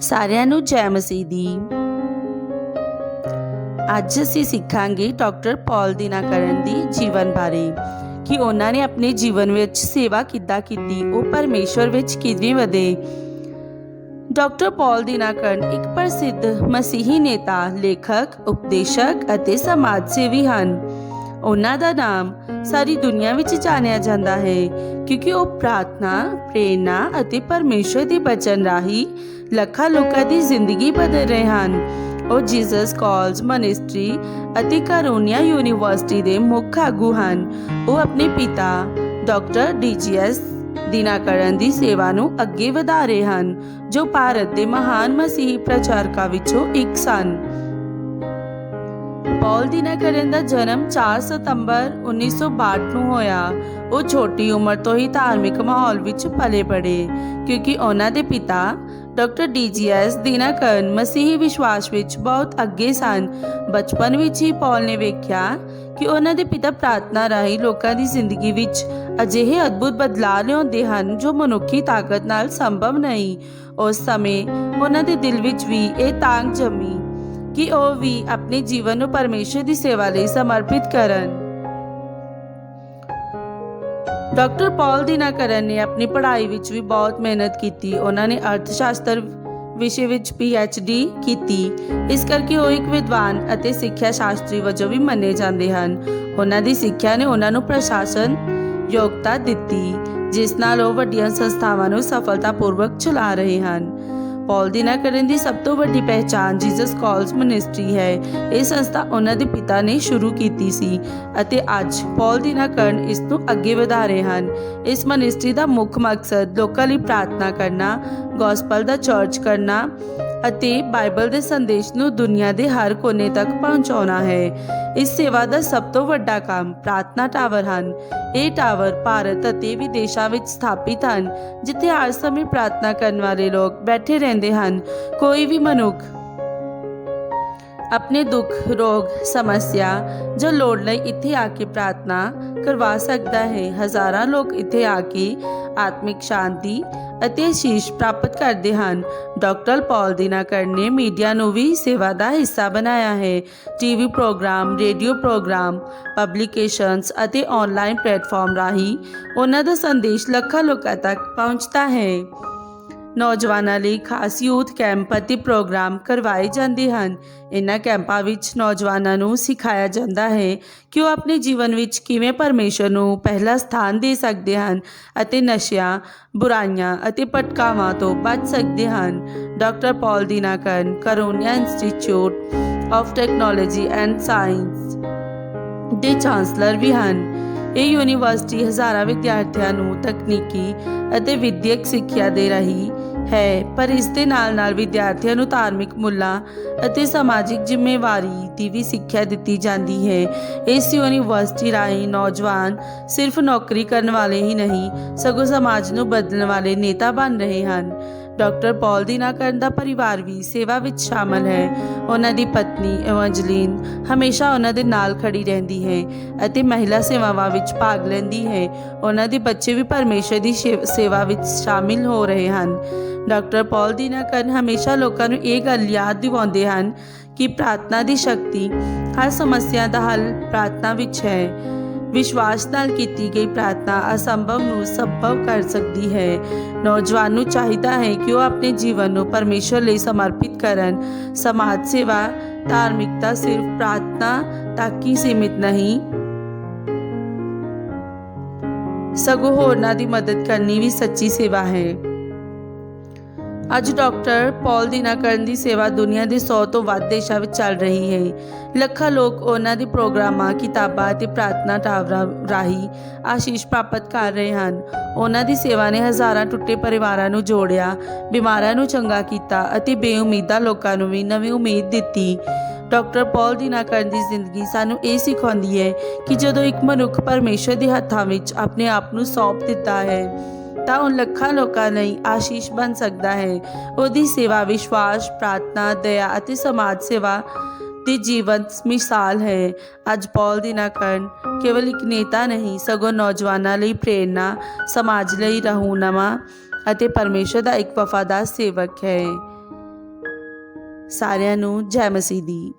ਸਾਰਿਆਂ ਨੂੰ ਜੈ ਮਸੀਹ ਦੀ। ਅੱਜ ਅਸੀਂ ਸਿੱਖਾਂਗੇ ਡਾਕਟਰ ਪੌਲ ਦਿਨਾਕਰਨ ਦੀ ਜੀਵਨ ਬਾਰੇ, ਕਿ ਉਹਨਾਂ ਨੇ ਆਪਣੇ ਜੀਵਨ ਵਿੱਚ ਸੇਵਾ ਕਿੱਦਾਂ ਕੀਤੀ, ਉਹ ਪਰਮੇਸ਼ਵਰ ਵਿੱਚ ਕਿਵੇਂ ਵਧੇ। ਡਾਕਟਰ ਪੌਲ ਦਿਨਾਕਰਨ ਇੱਕ ਪ੍ਰਸਿੱਧ ਮਸੀਹੀ ਨੇਤਾ, ਲੇਖਕ, ਉਪਦੇਸ਼ਕ ਅਤੇ ਸਮਾਜ ਸੇਵੀ ਹਨ। ਉਹਨਾਂ ਦਾ ਨਾਮ ਸਾਰੀ ਦੁਨੀਆ ਵਿੱਚ ਜਾਣਿਆ ਜਾਂਦਾ ਹੈ, ਕਿਉਂਕਿ ਉਹ ਪ੍ਰਾਰਥਨਾ, ਪ੍ਰੇਰਣਾ ਅਤੇ ਪਰਮੇਸ਼ਰ ਦੇ ਬਚਨ ਰਾਹੀਂ ਲੱਖਾਂ ਲੋਕਾਂ ਦੀ ਜ਼ਿੰਦਗੀ ਬਦਲ ਰਹੇ ਹਨ। ਉਹ ਜੀਸਸ ਕਾਲਸ ਮਨਿਸਟਰੀ ਅਤੇ ਕਰੋਨੀਆ ਯੂਨੀਵਰਸਿਟੀ ਦੇ ਮੁੱਖ ਆਗੂ ਹਨ। ਉਹ ਆਪਣੇ ਪਿਤਾ, ਡਾਕਟਰ ਡੀਜੀਐਸ ਦਿਨਾਕਰਨ ਦੀ ਸੇਵਾ ਨੂੰ ਅੱਗੇ ਵਧਾ ਰਹੇ ਹਨ, ਜੋ ਭਾਰਤ ਦੇ ਮਹਾਨ ਮਸੀਹੀ ਪ੍ਰਚਾਰਕਾਂ ਵਿੱਚੋਂ ਇੱਕ ਸਨ। ਪੌਲ ਦਿਨਾਕਰਨ ਦਾ ਜਨਮ 4 ਸਤੰਬਰ 1962 ਨੂੰ ਹੋਇਆ ਉਹ ਛੋਟੀ ਉਮਰ ਤੋਂ ਹੀ ਧਾਰਮਿਕ ਮਾਹੌਲ ਵਿੱਚ ਪਲੇ ਪੜੇ ਕਿਉਂਕਿ ਉਹਨਾਂ ਦੇ ਪਿਤਾ ਡਾਕਟਰ ਡੀਜੀਐਸ ਦਿਨਾਕਰਨ ਮਸੀਹੀ ਵਿਸ਼ਵਾਸ ਵਿੱਚ ਬਹੁਤ ਅੱਗੇ ਸਨ ਬਚਪਨ ਵਿੱਚ ਹੀ ਪੌਲ ਨੇ ਵੇਖਿਆ ਕਿ ਉਹਨਾਂ ਦੇ ਪਿਤਾ ਪ੍ਰਾਰਥਨਾ ਰਾਹੀਂ ਲੋਕਾਂ ਦੀ ਜ਼ਿੰਦਗੀ ਵਿੱਚ ਅਜਿਹੇ ਅਦਭੁਤ ਬਦਲਾਅ ਲਿਆਉਂਦੇ ਹਨ ਜੋ ਮਨੁੱਖੀ ਤਾਕਤ ਨਾਲ ਸੰਭਵ ਨਹੀਂ ਉਸ ਸਮੇਂ ਉਹਨਾਂ ਦੇ ਦਿਲ ਵਿੱਚ ਵੀ ਇਹ ਤਾਂਗ ਜੰਮੀ ਕਿ ਉਹ ਵੀ ਆਪਣੇ ਜੀਵਨ ਨੂੰ ਪਰਮੇਸ਼ਰ ਦੀ ਸੇਵਾ ਲਈ ਸਮਰਪਿਤ ਕਰਨ। ਡਾਕਟਰ ਪੌਲ ਦਿਨਾਕਰਨ ਨੇ ਆਪਣੀ ਪੜ੍ਹਾਈ ਵਿੱਚ ਵੀ ਬਹੁਤ ਮਿਹਨਤ ਕੀਤੀ। ਉਹਨਾਂ ਨੇ ਅਰਥ ਸ਼ਾਸਤਰ ਵਿਸ਼ੇ ਵਿੱਚ ਡੀ ਕੀਤੀ। ਇਸ ਕਰਕੇ ਉਹ ਇੱਕ ਵਿਦਵਾਨ ਅਤੇ ਸਿੱਖਿਆ ਸ਼ਾਸਤਰੀ ਵਜੋਂ ਵੀ ਮੰਨੇ ਜਾਂਦੇ ਹਨ। ਉਹਨਾਂ ਦੀ ਸਿੱਖਿਆ ਨੇ ਉਹਨਾਂ ਨੂੰ ਪ੍ਰਸ਼ਾਸਨ ਯੋਗਤਾ ਦਿੱਤੀ, ਜਿਸ ਨਾਲ ਉਹ ਵੱਡੀਆਂ ਸੰਸਥਾਵਾਂ ਨੂੰ ਸਫਲਤਾਪੂਰਵਕ ਚਲਾ ਰਹੇ ਹਨ। ਪੌਲ ਕਰਨ ਦੀ ਸਭ ਤੋਂ ਵੱਡੀ ਪਹਿਚਾਨ ਜੀਸਸ ਕਾਲਸ ਮਿਨਿਸਟਰੀ ਹੈ। ਇਹ ਸੰਸਥਾ ਉਹਨਾਂ ਦੇ ਪਿਤਾ ਨੇ ਸ਼ੁਰੂ ਕੀਤੀ ਸੀ ਅਤੇ ਅੱਜ ਪੌਲ ਦਿਨਾਕਰਨ ਇਸ ਨੂੰ ਅੱਗੇ ਵਧਾ ਰਹੇ ਹਨ। ਇਸ ਮਿਨਿਸਟਰੀ ਦਾ ਮੁੱਖ ਮਕਸਦ ਲੋਕਾਂ ਲਈ ਪ੍ਰਾਰਥਨਾ ਕਰਨਾ ਗੋਸਪਲ ਦਾ ਚਰਚ ਕਰਨਾ ਅਤੇ ਬਾਈਬਲ ਦੇ ਸੰਦੇਸ਼ ਨੂੰ ਦੁਨੀਆ ਦੇ ਹਰ ਕੋਨੇ ਤੱਕ ਪਹੁੰਚਾਉਣਾ ਹੈ। ਇਸ ਸੇਵਾ ਦਾ ਸਭ ਤੋਂ ਵੱਡਾ ਕੰਮ ਪ੍ਰਾਰਥਨਾ ਟਾਵਰ ਹਨ। ਇਹ ਟਾਵਰ ਭਾਰਤ ਅਤੇ ਵਿਦੇਸ਼ਾਂ ਵਿੱਚ ਸਥਾਪਿਤ ਹਨ, ਜਿੱਥੇ ਹਰ ਸਮੇਂ ਪ੍ਰਾਰਥਨਾ ਕਰਨ ਵਾਲੇ ਲੋਕ ਬੈਠੇ ਰਹਿੰਦੇ ਹਨ। ਕੋਈ ਵੀ ਮਨੁੱਖ ਆਪਣੇ ਦੁੱਖ ਰੋਗ ਸਮੱਸਿਆ ਜਾਂ ਲੋੜ ਲਈ ਇੱਥੇ ਆ ਕੇ ਪ੍ਰਾਰਥਨਾ ਕਰਵਾ ਸਕਦਾ ਹੈ ਹਜ਼ਾਰਾਂ ਲੋਕ ਇੱਥੇ ਆ ਕੇ ਆਤਮਿਕ ਸ਼ਾਂਤੀ ਅਤੇ ਅਸ਼ੀਸ਼ ਪ੍ਰਾਪਤ ਕਰਦੇ ਹਨ ਡਾਕਟਰ ਪੌਲ ਦਿਨਾਕਰ ਨੇ ਮੀਡੀਆ ਨੂੰ ਵੀ ਸੇਵਾ ਦਾ ਹਿੱਸਾ ਬਣਾਇਆ ਹੈ TV program radio program publications ਅਤੇ ਆਨਲਾਈਨ ਪਲੇਟਫਾਰਮ ਰਾਹੀਂ ਉਹਨਾਂ ਦਾ ਸੰਦੇਸ਼ ਲੱਖਾਂ ਲੋਕਾਂ ਤੱਕ ਪਹੁੰਚਦਾ ਹੈ ਨੌਜਵਾਨਾਂ ਲਈ ਖਾਸ ਯੂਥ ਕੈਂਪ ਅਤੇ ਪ੍ਰੋਗਰਾਮ ਕਰਵਾਏ ਜਾਂਦੇ ਹਨ। ਇਨ੍ਹਾਂ ਕੈਂਪਾਂ ਵਿੱਚ ਨੌਜਵਾਨਾਂ ਨੂੰ ਸਿਖਾਇਆ ਜਾਂਦਾ ਹੈ ਕਿ ਉਹ ਆਪਣੇ ਜੀਵਨ ਵਿੱਚ ਕਿਵੇਂ ਪਰਮੇਸ਼ਰ ਨੂੰ ਪਹਿਲਾ ਸਥਾਨ ਦੇ ਸਕਦੇ ਹਨ ਅਤੇ ਨਸ਼ਿਆਂ, ਬੁਰਾਈਆਂ ਅਤੇ ਭਟਕਾਵਾਂ ਤੋਂ ਬਚ ਸਕਦੇ ਹਨ। Doctor Paul Dhinakaran, Karunya institute of technology and science ਦੇ ਚਾਂਸਲਰ ਵੀ ਹਨ। ਇਹ ਯੂਨੀਵਰਸਿਟੀ ਹਜ਼ਾਰਾਂ ਵਿਦਿਆਰਥੀਆਂ ਨੂੰ ਤਕਨੀਕੀ ਅਤੇ ਵਿਦਿਅਕ ਸਿੱਖਿਆ ਦੇ ਰਹੀ ਹੈ, ਪਰ ਇਸ ਦੇ ਨਾਲ-ਨਾਲ ਵਿਦਿਆਰਥੀਆਂ ਨੂੰ ਧਾਰਮਿਕ ਮੁੱਲਾਂ ਅਤੇ ਸਮਾਜਿਕ ਜ਼ਿੰਮੇਵਾਰੀ ਦੀ ਵੀ ਸਿੱਖਿਆ ਦਿੱਤੀ ਜਾਂਦੀ ਹੈ। ਇਸ ਯੂਨੀਵਰਸਿਟੀ ਰਾਹੀਂ ਨੌਜਵਾਨ ਸਿਰਫ ਨੌਕਰੀ ਕਰਨ ਵਾਲੇ ਹੀ ਨਹੀਂ, ਸਗੋਂ ਸਮਾਜ ਨੂੰ ਬਦਲਣ ਵਾਲੇ ਨੇਤਾ ਬਣ ਰਹੇ ਹਨ। ਡਾਕਟਰ ਪੌਲ ਦਿਨਾਕਰਨ ਦਾ ਪਰਿਵਾਰ ਵੀ ਸੇਵਾ ਵਿੱਚ ਸ਼ਾਮਲ ਹੈ। ਉਹਨਾਂ ਦੀ ਪਤਨੀ ਐਵੰਜਲੀਨ ਹਮੇਸ਼ਾ ਉਹਨਾਂ ਦੇ ਨਾਲ ਖੜੀ ਰਹਿੰਦੀ ਹੈ ਅਤੇ ਮਹਿਲਾ ਸੇਵਾਵਾਂ ਵਿੱਚ ਭਾਗ ਲੈਂਦੀ ਹੈ। ਉਹਨਾਂ ਦੇ ਬੱਚੇ ਵੀ ਪਰਮੇਸ਼ਰ ਦੀ ਸ਼ੇ- ਸੇਵਾ ਵਿੱਚ ਸ਼ਾਮਿਲ ਹੋ ਰਹੇ ਹਨ। ਡਾਕਟਰ ਪੌਲ ਦਿਨਾਕਰਨ ਹਮੇਸ਼ਾ ਲੋਕਾਂ ਨੂੰ ਇਹ ਗੱਲ ਯਾਦ ਦਿਵਾਉਂਦੇ ਹਨ ਕਿ ਪ੍ਰਾਰਥਨਾ ਦੀ ਸ਼ਕਤੀ ਹਰ ਸਮੱਸਿਆ ਦਾ ਹੱਲ ਪ੍ਰਾਰਥਨਾ ਵਿੱਚ ਹੈ। ਵਿਸ਼ਵਾਸ ਨਾਲ ਕੀਤੀ ਗਈ ਪ੍ਰਾਰਥਨਾ ਅਸੰਭਵ ਨੂੰ ਸੰਭਵ ਕਰ ਸਕਦੀ ਹੈ। ਨੌਜਵਾਨ ਨੂੰ ਚਾਹੀਦਾ ਹੈ ਕਿ ਉਹ ਆਪਣੇ ਜੀਵਨ ਨੂੰ ਪਰਮੇਸ਼ਰ ਲਈ ਸਮਰਪਿਤ ਕਰਨ। ਸਮਾਜ ਸੇਵਾ, ਧਾਰਮਿਕਤਾ ਸਿਰਫ ਪ੍ਰਾਰਥਨਾ ਤੱਕ ਹੀ ਸੀਮਿਤ ਨਹੀਂ। ਸਗੋਂ ਹੋਰਨਾਂ ਦੀ ਮਦਦ ਕਰਨੀ ਵੀ ਸੱਚੀ ਸੇਵਾ ਹੈ। ਅੱਜ ਡਾਕਟਰ ਪੌਲ ਦਿਨਾਕਰਨ ਦੀ ਸੇਵਾ ਦੁਨੀਆ ਦੇ 100 ਤੋਂ ਵੱਧ ਦੇਸ਼ਾਂ ਵਿੱਚ ਚੱਲ ਰਹੀ ਹੈ। ਲੱਖਾਂ ਲੋਕ ਉਹਨਾਂ ਦੇ ਪ੍ਰੋਗਰਾਮਾਂ, ਕਿਤਾਬਾਂ ਅਤੇ ਪ੍ਰਾਰਥਨਾ ਟਾਵਰਾਂ ਰਾਹੀਂ ਆਸ਼ੀਸ਼ ਪ੍ਰਾਪਤ ਕਰ ਰਹੇ ਹਨ। ਉਹਨਾਂ ਦੀ ਸੇਵਾ ਨੇ ਹਜ਼ਾਰਾਂ ਟੁੱਟੇ ਪਰਿਵਾਰਾਂ ਨੂੰ ਜੋੜਿਆ, ਬਿਮਾਰਾਂ ਨੂੰ ਚੰਗਾ ਕੀਤਾ ਅਤੇ ਬੇਉਮੀਦਾਂ ਲੋਕਾਂ ਨੂੰ ਵੀ ਨਵੀਂ ਉਮੀਦ ਦਿੱਤੀ। ਡਾਕਟਰ ਪੌਲ ਦਿਨਾਕਰਨ ਦੀ ਜ਼ਿੰਦਗੀ ਸਾਨੂੰ ਇਹ ਸਿਖਾਉਂਦੀ ਹੈ ਕਿ ਜਦੋਂ ਇੱਕ ਮਨੁੱਖ ਪਰਮੇਸ਼ਰ ਦੇ ਹੱਥਾਂ ਵਿੱਚ ਆਪਣੇ ਆਪ ਨੂੰ ਸੌਂਪ ਦਿੱਤਾ ਹੈ ਤਾਂ ਉਹ ਲੱਖਾਂ ਲੋਕਾਂ ਲਈ ਆਸ਼ੀਸ਼ ਬਣ ਸਕਦਾ ਹੈ। ਉਹਦੀ ਸੇਵਾ ਵਿਸ਼ਵਾਸ, ਪ੍ਰਾਰਥਨਾ, ਦਇਆ ਅਤੇ ਸਮਾਜ ਸੇਵਾ ਦੀ ਜੀਵੰਤ ਮਿਸਾਲ ਹੈ। ਅੱਜ ਪੌਲ ਦਿਨਾਕਰਨ ਕੇਵਲ ਇੱਕ ਨੇਤਾ ਨਹੀਂ, ਸਗੋਂ ਨੌਜਵਾਨਾਂ ਲਈ ਪ੍ਰੇਰਨਾ ਸਮਾਜ ਲਈ ਰਹੂਨਮਾ ਅਤੇ ਪਰਮੇਸ਼ਰ ਦਾ ਇੱਕ ਵਫਾਦਾਰ ਸੇਵਕ ਹੈ। ਸਾਰਿਆਂ ਨੂੰ ਜੈ ਮਸੀਹ ਦੀ।